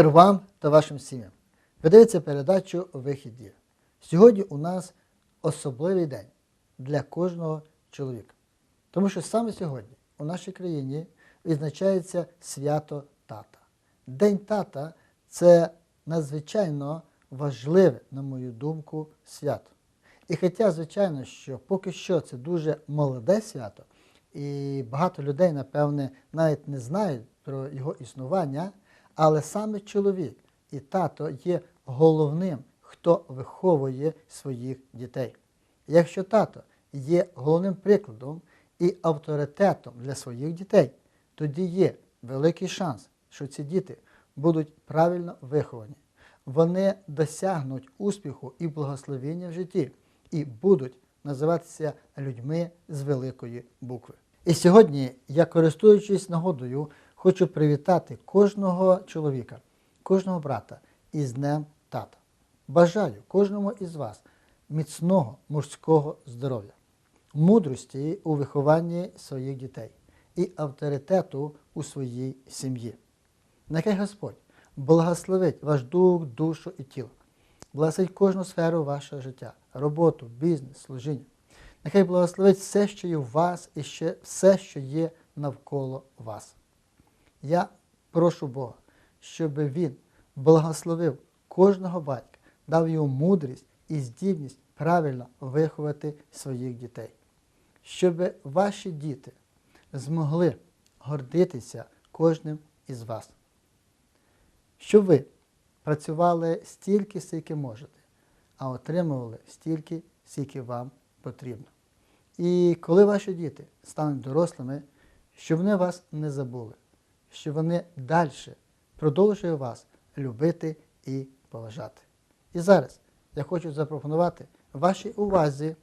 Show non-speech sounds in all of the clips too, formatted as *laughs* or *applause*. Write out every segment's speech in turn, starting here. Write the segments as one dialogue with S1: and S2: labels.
S1: Мир вам та вашим сім'ям. Ви дивитеся передачу Вихід є. Сьогодні у нас особливий день для кожного чоловіка. Тому що саме сьогодні у нашій країні відзначається свято тата. День тата це надзвичайно важливе, на мою думку, свято. І хоча, звичайно, що поки що це дуже молоде свято, і багато людей, напевне, навіть не знають про його існування, але саме чоловік і тато є головним, хто виховує своїх дітей. Якщо тато є головним прикладом і авторитетом для своїх дітей, тоді є великий шанс, що ці діти будуть правильно виховані. Вони досягнуть успіху і благословення в житті і будуть називатися людьми з великої букви. І сьогодні я, користуючись нагодою, хочу привітати кожного чоловіка, кожного брата із Днем Тата. Бажаю кожному із вас міцного мужського здоров'я, мудрості у вихованні своїх дітей і авторитету у своїй сім'ї. Нехай Господь благословить ваш дух, душу і тіло, благословить кожну сферу вашого життя, роботу, бізнес, служіння. Нехай благословить все, що є у вас, і ще все, що є навколо вас. Я прошу Бога, щоб Він благословив кожного батька, дав йому мудрість і здібність правильно виховати своїх дітей, щоб ваші діти змогли гордитися кожним із вас. Щоб ви працювали стільки, скільки можете, а отримували стільки, скільки вам потрібно. І коли ваші діти стануть дорослими, щоб вони вас не забули, щоб вони далі продовжують вас любити і поважати. І зараз я хочу запропонувати вашій увазі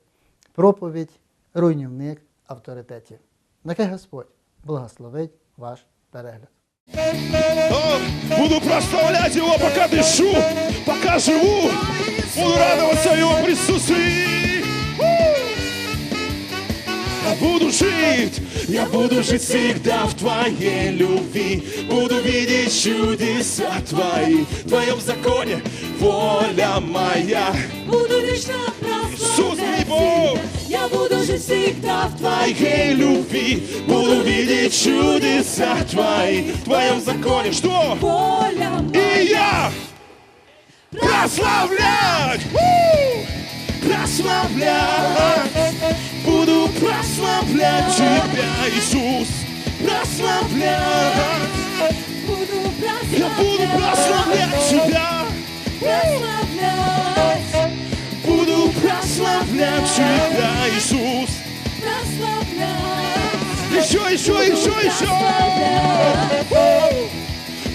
S1: проповідь руйнівник авторитетів. Нехай Господь благословить ваш перегляд.
S2: О, Буду прославлять его, пока дышу, пока живу. Буду радоваться его присутствии. Буду жить, я буду жить всегда в твоей любви. Буду видеть чудеса твои, в твоем законе воля моя.
S3: Буду вечно прославлять тебя. Я буду жить всегда в
S2: Твоей любви буду видеть чудеса твои, в твоем законе. Что?
S3: Воля моя.
S2: И я прославлять, прославлять, прославлять тебя, Иисус, прославлять,
S3: Буду
S2: я буду прославлять тебя,
S3: Прославлять,
S2: буду прославлять тебя, Иисус.
S3: прославлять,
S2: Еще, еще, еще, еще,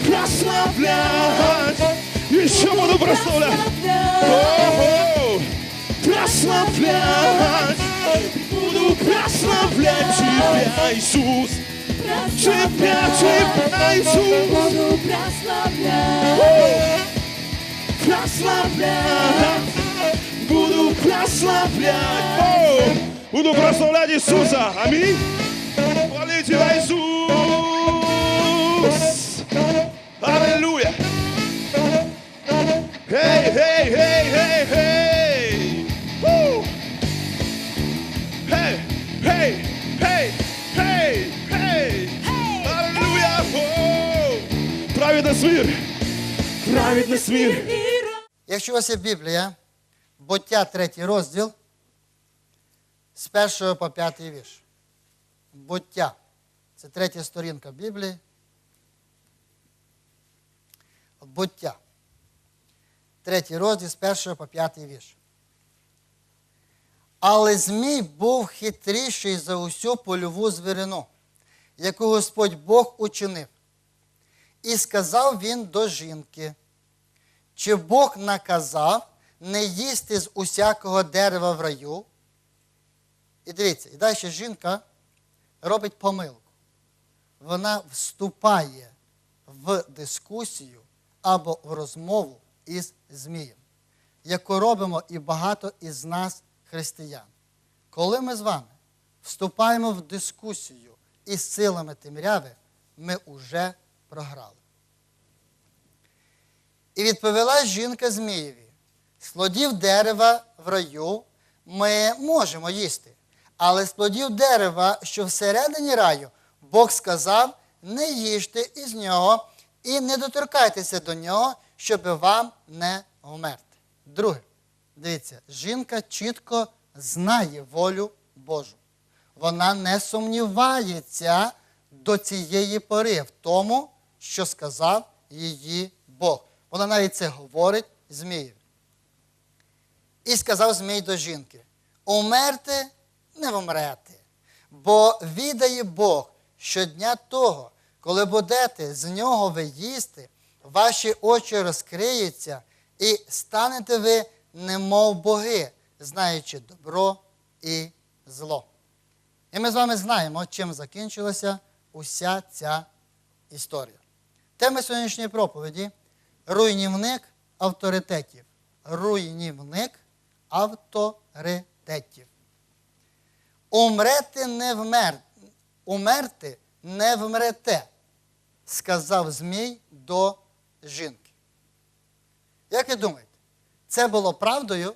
S2: прославлять, еще буду прославлять.
S3: прославлять.
S2: О-о-о! Прославлять, буду прославлять Тебя, Иисус. Тебя, Тебя, Иисус.
S3: Буду прославлять,
S2: Прославлять, буду прославлять. О! Буду прославлять Иисуса. Аминь. Хвали Тебя, Иисус. Аллилуйя. Мир. Праведность мир.
S1: Якщо у вас є Біблія, буття третій розділ з першого по п'ятий вірш. Буття. Це третя сторінка Біблії. Буття. Третій розділ з першого по п'ятий вірш. Але Змій був хитріший за усю польову звірину, яку Господь Бог учинив. І сказав він до жінки, чи Бог наказав не їсти з усякого дерева в раю? І дивіться, і далі жінка робить помилку. Вона вступає в дискусію або в розмову із Змієм, яку робимо і багато із нас, християн. Коли ми з вами вступаємо в дискусію із силами темряви, ми вже програли. І відповіла жінка Змієві: з плодів дерева в раю ми можемо їсти, але з плодів дерева, що всередині раю, Бог сказав: не їжте із нього і не доторкайтеся до нього, щоб вам не вмерти. Друге, дивіться, жінка чітко знає волю Божу. Вона не сумнівається до цієї пори в тому, що сказав її Бог. Вона навіть це говорить Змієві. І сказав Змій до жінки: умерти не вмрете, бо відає Бог щодня того, коли будете з нього ви їсти, ваші очі розкриються, і станете ви, немов боги, знаючи добро і зло. І ми з вами знаємо, чим закінчилася уся ця історія. Тема сьогоднішньої проповіді руйнівник авторитетів. Руйнівник авторитетів. Умрете не вмер... Умерти не вмрете, сказав Змій до жінки. Як ви думаєте, це було правдою?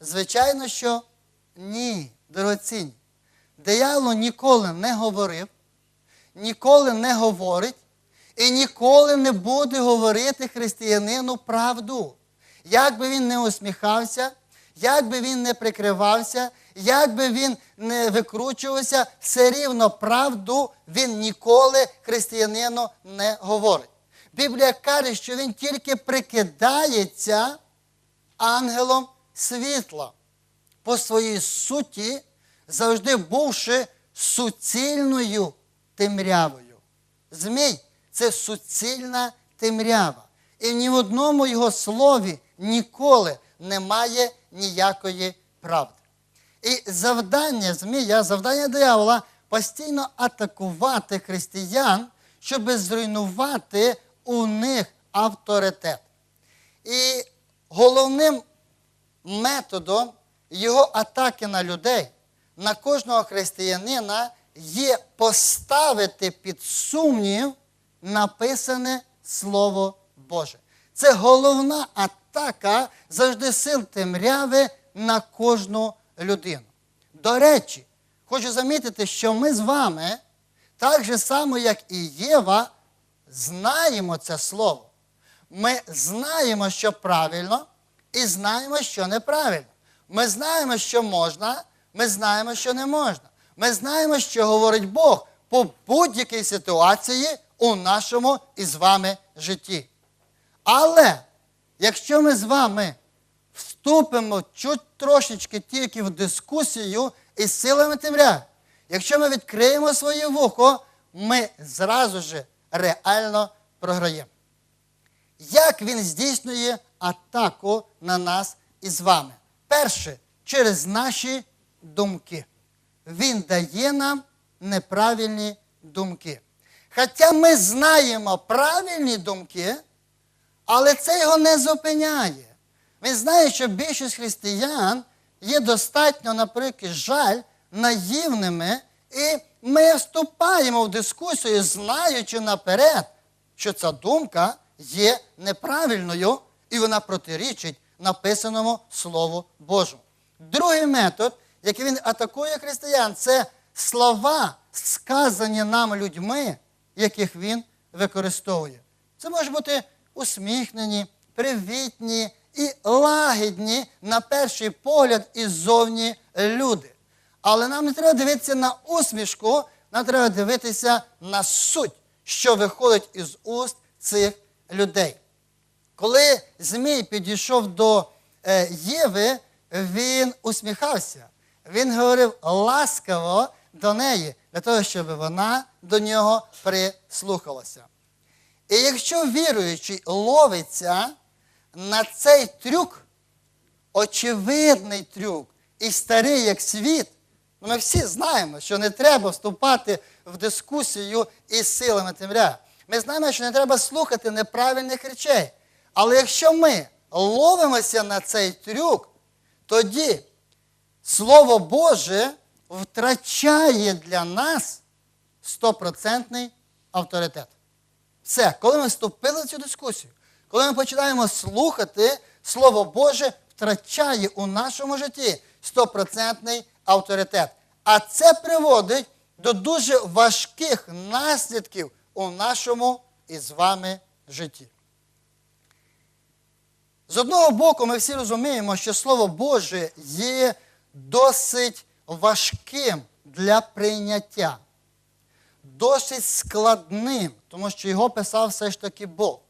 S1: Звичайно, що ні, дорогоцінні. Диявол ніколи не говорив, ніколи не говорить і ніколи не буде говорити християнину правду. Як би він не усміхався, як би він не прикривався, як би він не викручувався, все рівно правду він ніколи християнину не говорить. Біблія каже, що він тільки прикидається ангелом світла по своїй суті, завжди бувши суцільною темрявою. Змій це суцільна темрява. І ні в одному його слові ніколи немає ніякої правди. І завдання змія, завдання диявола постійно атакувати християн, щоб зруйнувати у них авторитет. І головним методом його атаки на людей, на кожного християнина є поставити під сумнів написане Слово Боже. Це головна атака завжди сил темряви на кожну людину. До речі, хочу замітити, що ми з вами, так же само, як і Єва, знаємо це слово. Ми знаємо, що правильно, і знаємо, що неправильно. Ми знаємо, що можна, ми знаємо, що не можна. Ми знаємо, що говорить Бог по будь-якій ситуації у нашому і з вами житті. Але якщо ми з вами вступимо чуть трошечки тільки в дискусію із силами темряви, якщо ми відкриємо своє вухо, ми зразу ж реально програємо. Як він здійснює атаку на нас із вами? Перше, через наші думки. Він дає нам неправильні думки. Хоча ми знаємо правильні думки, але це його не зупиняє. Він знає, що більшість християн є достатньо, наприклад, жаль, наївними, і ми вступаємо в дискусію, знаючи наперед, що ця думка є неправильною і вона протирічить написаному Слову Божому. Другий метод, який він атакує християн, це слова, сказані нам людьми, яких він використовує. Це може бути усміхнені, привітні і лагідні на перший погляд і ззовні люди. Але нам не треба дивитися на усмішку, нам треба дивитися на суть, що виходить із уст цих людей. Коли Змій підійшов до е, Єви, він усміхався. Він говорив ласкаво до неї, для того, щоб вона до нього прислухалася. І якщо віруючий ловиться на цей трюк, очевидний трюк, і старий як світ, ми всі знаємо, що не треба вступати в дискусію із силами темря. Ми знаємо, що не треба слухати неправильних речей. Але якщо ми ловимося на цей трюк, тоді Слово Боже втрачає для нас стопроцентний авторитет. Все, коли ми вступили в цю дискусію, коли ми починаємо слухати, Слово Боже втрачає у нашому житті стопроцентний авторитет. А це приводить до дуже важких наслідків у нашому із вами житті. З одного боку, ми всі розуміємо, що Слово Боже є досить важким для прийняття, досить складним, тому що його писав все ж таки Бог.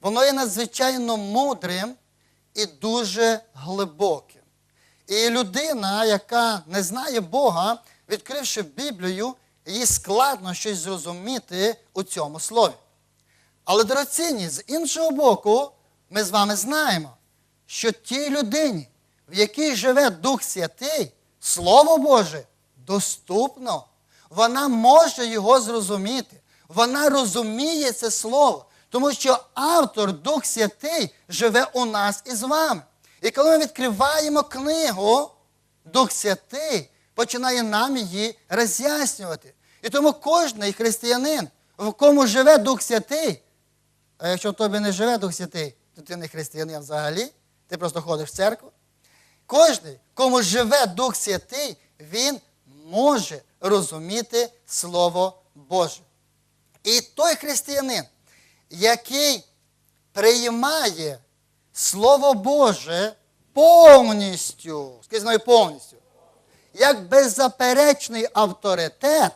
S1: Воно є надзвичайно мудрим і дуже глибоким. І людина, яка не знає Бога, відкривши Біблію, їй складно щось зрозуміти у цьому слові. Але дорогоцінні, з іншого боку, ми з вами знаємо, що тій людині, в якій живе Дух Святий, Слово Боже доступно. Вона може його зрозуміти. Вона розуміє це слово, тому що автор Дух Святий живе у нас і з вами. І коли ми відкриваємо книгу, Дух Святий починає нам її роз'яснювати. І тому кожний християнин, в кому живе Дух Святий, а якщо в тобі не живе Дух Святий, то ти не християнин взагалі, ти просто ходиш в церкву. Кожний, кому живе Дух Святий, він може розуміти Слово Боже. І той християнин, який приймає Слово Боже повністю, скажіть мною повністю, як беззаперечний авторитет,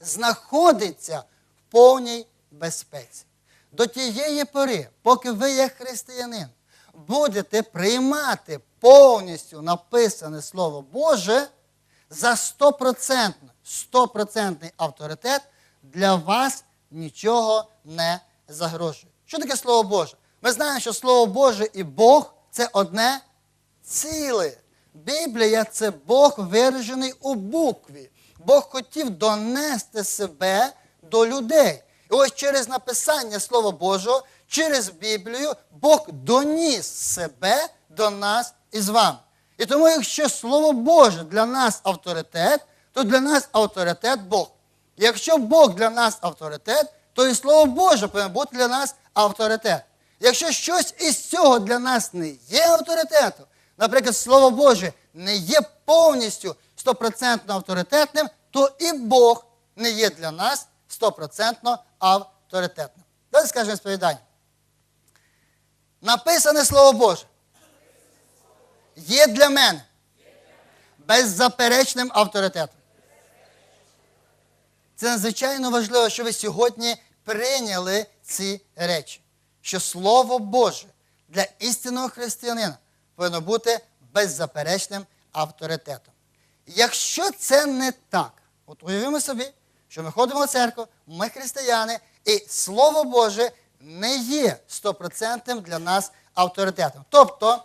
S1: знаходиться в повній безпеці. До тієї пори, поки ви, як християнин, будете приймати повністю написане Слово Боже, за 100%, 100% авторитет для вас нічого не загрожує. Що таке Слово Боже? Ми знаємо, що Слово Боже і Бог це одне ціле. Біблія це Бог виражений у букві. Бог хотів донести себе до людей. І ось через написання Слова Божого, через Біблію, Бог доніс себе до нас і вами. І тому, якщо Слово Боже для нас авторитет, то для нас авторитет Бог. Якщо Бог для нас авторитет, то і Слово Боже повинно бути для нас авторитет. Якщо щось із цього для нас не є авторитетом, наприклад, Слово Боже не є повністю стопроцентно авторитетним, то і Бог не є для нас стопроцентно авторитетним. Давайте скажемо сповідання. Написане Слово Боже є для мене беззаперечним авторитетом. Це надзвичайно важливо, що ви сьогодні прийняли ці речі. Що Слово Боже для істинного християнина повинно бути беззаперечним авторитетом. Якщо це не так, от уявимо собі, що ми ходимо в церкву, ми християни, і Слово Боже не є стопроцентним для нас авторитетом. Тобто,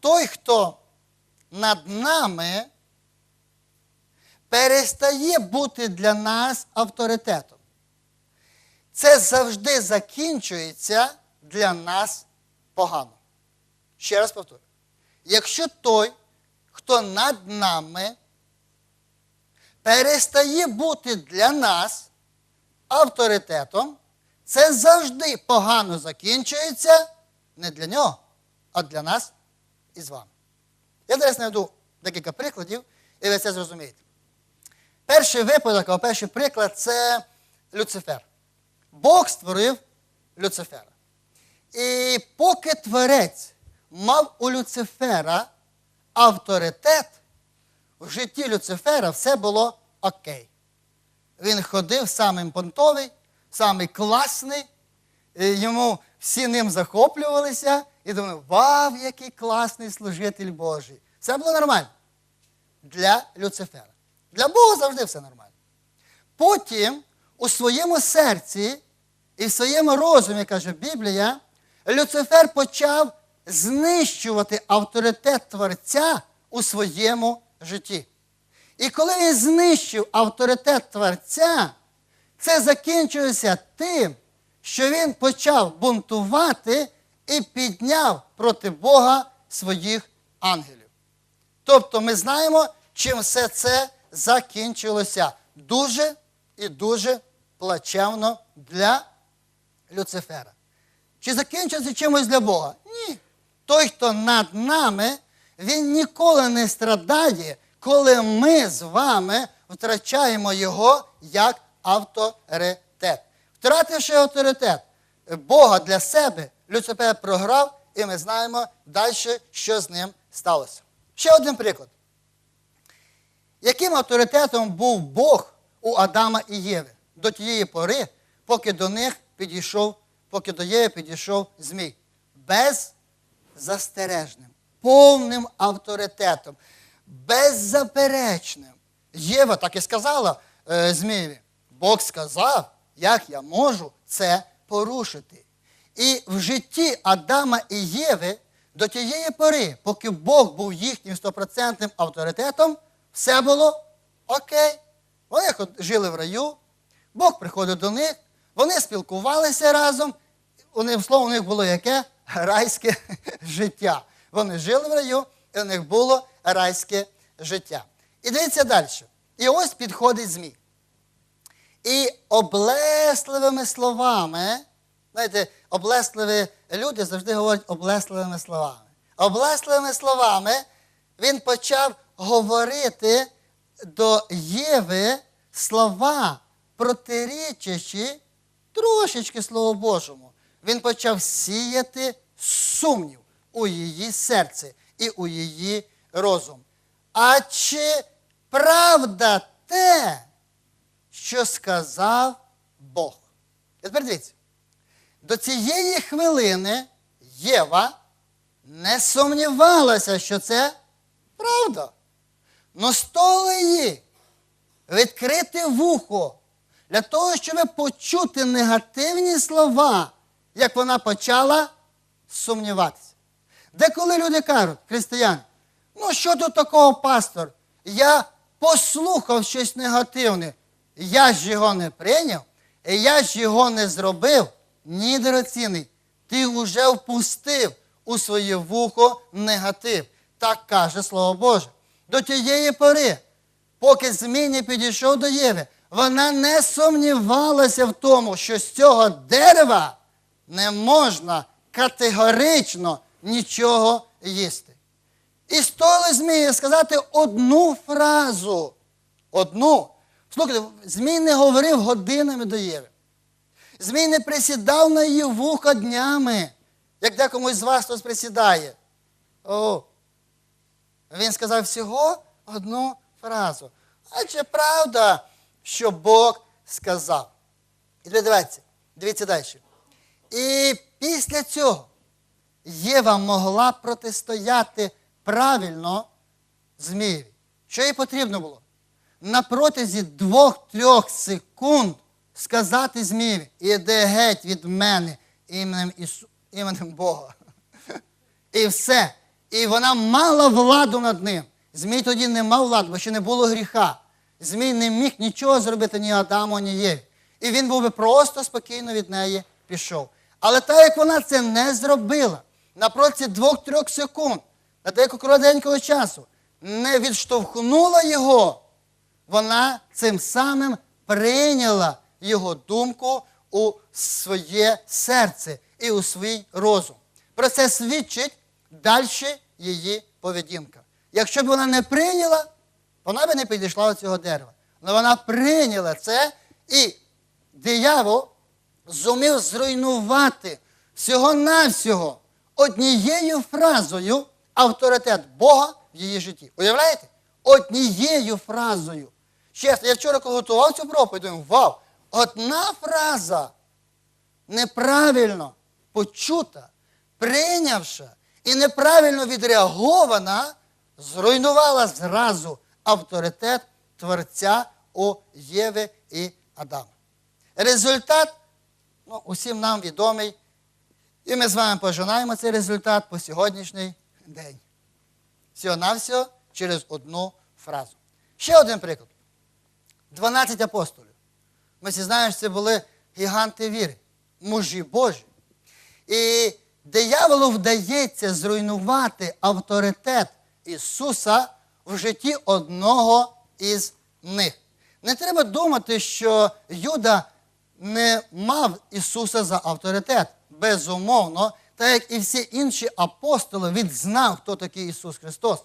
S1: той, хто над нами перестає бути для нас авторитетом. Це завжди закінчується для нас погано. Ще раз повторю. Якщо той, хто над нами, перестає бути для нас авторитетом, це завжди погано закінчується не для нього, а для нас і з вами. Я зараз наведу декілька прикладів, і ви це зрозумієте. Перший випадок, або перший приклад це Люцифер. Бог створив Люцифера. І поки творець мав у Люцифера авторитет, в житті Люцифера все було окей. Він ходив самим понтовий, самий класний, йому всі ним захоплювалися і думали, вау, який класний служитель Божий. Все було нормально для Люцифера. Для Бога завжди все нормально. Потім у своєму серці і в своєму розумі, каже Біблія, Люцифер почав знищувати авторитет Творця у своєму житті. І коли він знищив авторитет Творця, це закінчилося тим, що він почав бунтувати і підняв проти Бога своїх ангелів. Тобто ми знаємо, чим все це закінчилося. Дуже і дуже плачевно для Люцифера. Чи закінчиться чимось для Бога? Ні. Той, хто над нами, він ніколи не страдає, коли ми з вами втрачаємо його як авторитет. Втративши авторитет Бога для себе, Люцифер програв, і ми знаємо далі, що з ним сталося. Ще один приклад. Яким авторитетом був Бог у Адама і Єви до тієї пори, поки до них підійшов, поки до Єви підійшов Змій? Беззастережним, повним авторитетом, беззаперечним. Єва так і сказала е, Змієві. Бог сказав, як я можу це порушити. І в житті Адама і Єви до тієї пори, поки Бог був їхнім стопроцентним авторитетом, все було окей. Вони жили в раю, Бог приходив до них, вони спілкувалися разом. Вони, слово, у них було яке? Райське *laughs* життя. Вони жили в раю, і у них було райське життя. І дивіться далі. І ось підходить Змій. І облесливими словами, знаєте, облесливі люди завжди говорять облесливими словами. Облесливими словами він почав говорити до Єви слова, протирічачі трошечки Слову Божому. Він почав сіяти сумнів у її серце і у її розум. А чи правда те, що сказав Бог. І тепер дивіться, до цієї хвилини Єва не сумнівалася, що це правда. Но стоило їй відкрити вухо для того, щоб почути негативні слова, як вона почала сумніватися. Деколи люди кажуть, християни, ну що тут такого, пастор? Я послухав щось негативне, я ж його не прийняв, я ж його не зробив. Ні, дорогоцінний, ти вже впустив у своє вухо негатив. Так каже Слово Боже. До тієї пори, поки Змій підійшов до Єви, вона не сумнівалася в тому, що з цього дерева не можна категорично нічого їсти. І стоїло Змії сказати одну фразу. Одну. Слухайте, Змій не говорив годинами до Єви. Змій не присідав на її вухо днями, як декомусь з вас хтось присідає. О, він сказав всього одну фразу. А чи правда, що Бог сказав? І дивіться, дивіться далі. І після цього Єва могла протистояти правильно Змієві. Що їй потрібно було? На протязі двох-трьох секунд сказати Змієві, іди геть від мене іменем, Ісу, іменем Бога. І все. І вона мала владу над ним. Змій тоді не мав влади, бо ще не було гріха. Змій не міг нічого зробити ні Адаму, ні Єві. І він був би просто спокійно від неї пішов. Але так як вона це не зробила, на протязі двох-трьох секунд, на деякого коротенького часу, не відштовхнула його, вона цим самим прийняла його думку у своє серце і у свій розум. Про це свідчить далі її поведінка. Якщо б вона не прийняла, вона б не підійшла до цього дерева. Але вона прийняла це, і диявол зумів зруйнувати всього-навсього однією фразою авторитет Бога в її житті. Уявляєте? Однією фразою. Чесно, я вчора коли готував цю проповідь, думаю, вау, одна фраза неправильно почута, прийнявша і неправильно відреагована, зруйнувала зразу авторитет Творця у Єви і Адама. Результат ну, усім нам відомий. І ми з вами пожинаємо цей результат по сьогоднішній день. Всього-навсього через одну фразу. Ще один приклад. 12 апостолів. Ми всі знаємо, що це були гіганти віри, мужі Божі. І дияволу вдається зруйнувати авторитет Ісуса в житті одного із них. Не треба думати, що Юда не мав Ісуса за авторитет. Безумовно, так як і всі інші апостоли, він знав, хто такий Ісус Христос.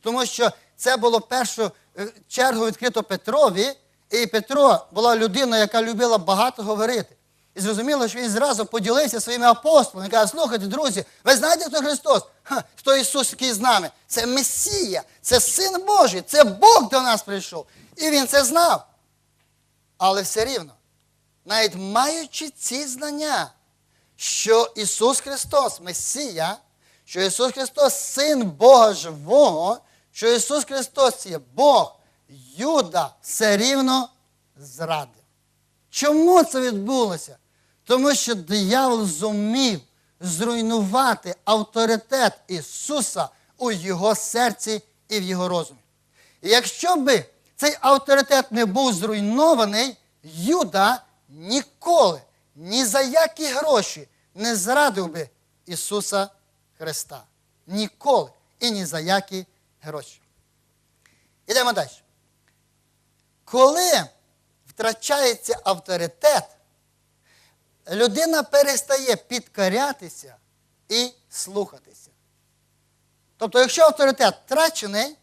S1: Тому що це було першу е, чергу відкрито Петрові, і Петро була людина, яка любила багато говорити. І зрозуміло, що він зразу поділився своїми апостолами. Каже, слухайте, друзі, ви знаєте, хто Христос? Ха, хто Ісус, який з нами? Це Месія, це Син Божий, це Бог до нас прийшов. І він це знав. Але все рівно, навіть маючи ці знання, що Ісус Христос Месія, що Ісус Христос Син Бога Живого, що Ісус Христос є Бог, Юда все рівно зрадив. Чому це відбулося? Тому що диявол зумів зруйнувати авторитет Ісуса у Його серці і в Його розумі. І якщо би цей авторитет не був зруйнований, Юда ніколи, ні за які гроші не зрадив би Ісуса Христа. Ніколи і ні за які гроші. Ідемо далі. Коли втрачається авторитет, людина перестає підкорятися і слухатися. Тобто, якщо авторитет втрачений,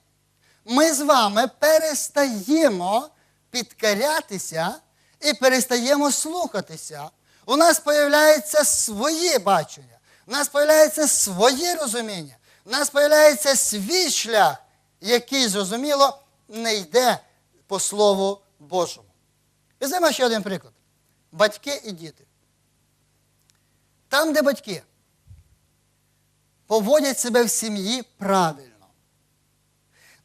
S1: ми з вами перестаємо підкорятися і перестаємо слухатися. У нас з'являється своє бачення, у нас з'являється своє розуміння, у нас з'являється свій шлях, який, зрозуміло, не йде по Слову Божому. Візьмемо ще один приклад. Батьки і діти. Там, де батьки поводять себе в сім'ї правильно,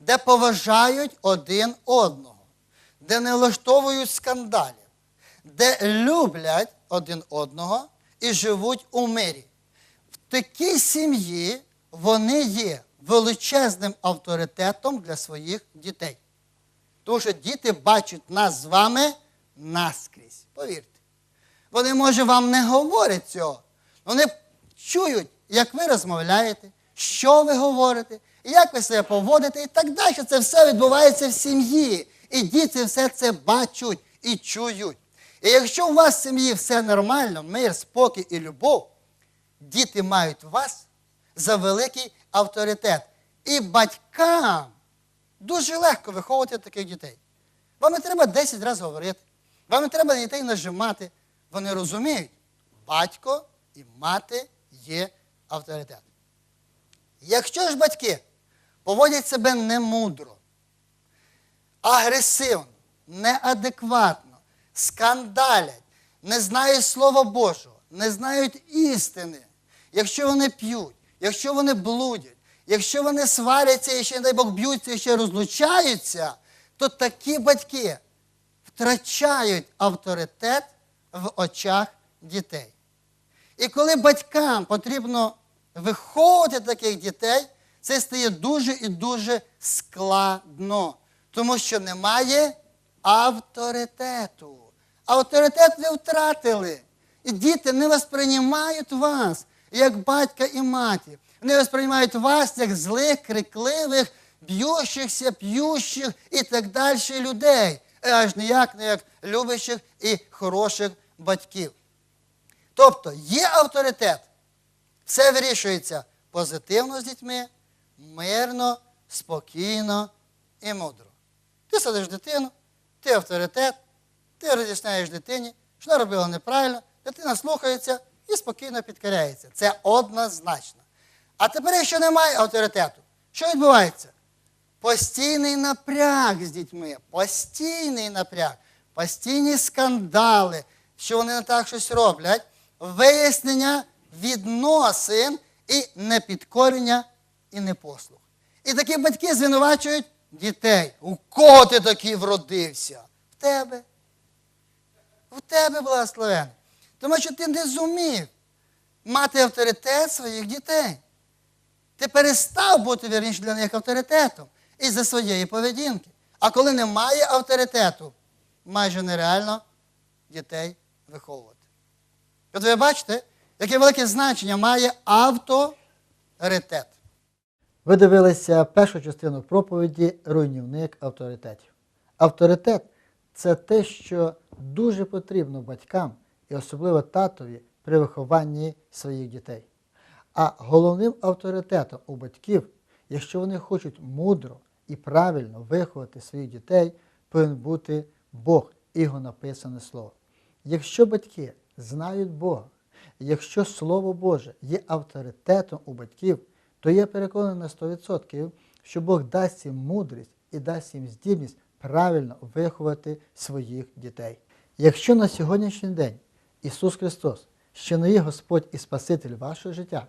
S1: де поважають один одного, де не влаштовують скандалів, де люблять один одного і живуть у мирі. В такій сім'ї вони є величезним авторитетом для своїх дітей. Тому що діти бачать нас з вами наскрізь. Повірте. Вони, може, вам не говорять цього. Вони чують, як ви розмовляєте, що ви говорите, як ви себе поводите і так далі. Це все відбувається в сім'ї. І діти все це бачать і чують. І якщо у вас в сім'ї все нормально, мир, спокій і любов, діти мають вас за великий авторитет. І батькам дуже легко виховувати таких дітей. Вам не треба 10 разів говорити, вам не треба дітей нажимати. Вони розуміють, батько і мати є авторитет. Якщо ж батьки поводять себе немудро, агресивно, неадекватно, скандалять, не знають Слова Божого, не знають істини, якщо вони п'ють, якщо вони блудять, якщо вони сваряться і ще, не дай Бог, б'ються і ще розлучаються, то такі батьки втрачають авторитет в очах дітей. І коли батькам потрібно виховувати таких дітей, це стає дуже і дуже складно, тому що немає авторитету. Авторитет ви втратили. І діти не восприймають вас як батька і матір. Вони восприймають вас як злих, крикливих, б'ющихся, п'ющих і так далі людей, аж ніяк не як любячих і хороших батьків. Тобто є авторитет, все вирішується позитивно з дітьми, мирно, спокійно і мудро. Ти садиш дитину, ти авторитет, ти роз'ясняєш дитині, що вона робила неправильно, дитина слухається і спокійно підкоряється. Це однозначно. А тепер, якщо немає авторитету, що відбувається? Постійний напряг з дітьми, постійний напряг, постійні скандали, що вони не так щось роблять, вияснення відносин і непідкорення і непослух. І такі батьки звинувачують дітей. У кого ти такий вродився? В тебе. В тебе благословений. Тому що ти не зумів мати авторитет своїх дітей. Ти перестав бути вірніше для них авторитетом із-за своєї поведінки. А коли немає авторитету, майже нереально дітей виховувати. От ви бачите, яке велике значення має авторитет. Ви дивилися першу частину проповіді Руйнівник авторитетів. Авторитет це те, що дуже потрібно батькам і особливо татові при вихованні своїх дітей. А головним авторитетом у батьків, якщо вони хочуть мудро і правильно виховати своїх дітей, повинен бути Бог його написане слово. Якщо батьки знають Бога, якщо Слово Боже є авторитетом у батьків, то я переконаний на 100%, що Бог дасть їм мудрість і дасть їм здібність правильно виховати своїх дітей. Якщо на сьогоднішній день Ісус Христос ще не є Господь і Спаситель вашого життя,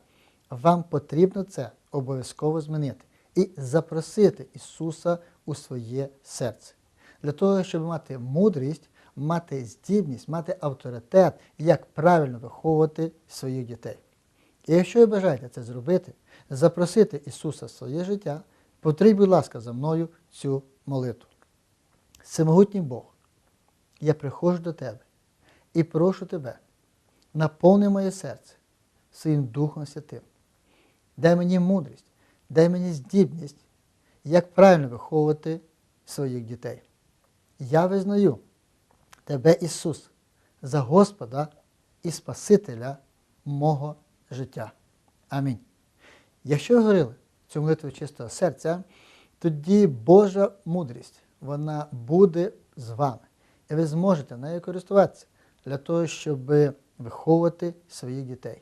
S1: вам потрібно це обов'язково змінити і запросити Ісуса у своє серце. Для того, щоб мати мудрість, мати здібність, мати авторитет, як правильно виховувати своїх дітей. І якщо ви бажаєте це зробити, запросити Ісуса в своє життя, повторіть, будь ласка, за мною цю молитву. Всемогутній Бог, я приходжу до Тебе і прошу Тебе, наповни моє серце своїм Духом Святим. Дай мені мудрість, дай мені здібність, як правильно виховувати своїх дітей. Я визнаю Тебе, Ісус, за Господа і Спасителя мого життя. Амінь. Якщо ви говорили цю молитву чистого серця, тоді Божа мудрість, вона буде з вами. І ви зможете нею користуватися для того, щоб виховувати своїх дітей.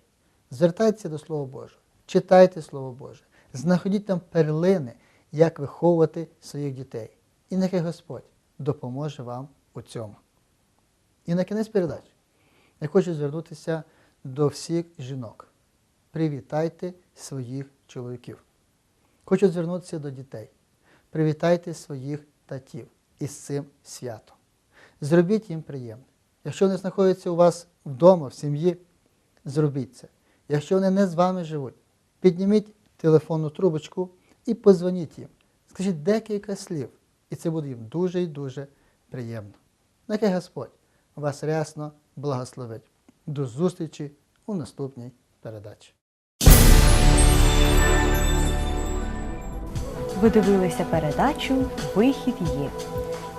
S1: Звертайтеся до Слова Божого, читайте Слово Боже, знаходіть там перлини, як виховувати своїх дітей. І нехай Господь допоможе вам у цьому. І на кінець передачі я хочу звернутися до всіх жінок. Привітайте своїх чоловіків. Хочу звернутися до дітей. Привітайте своїх татів із цим святом. Зробіть їм приємне. Якщо вони знаходяться у вас вдома, в сім'ї, зробіть це. Якщо вони не з вами живуть, підніміть телефонну трубочку і позвоніть їм. Скажіть декілька слів, і це буде їм дуже і дуже приємно. Нехай Господь вас рясно благословить. До зустрічі у наступній передачі.
S4: Ви дивилися передачу Вихід є.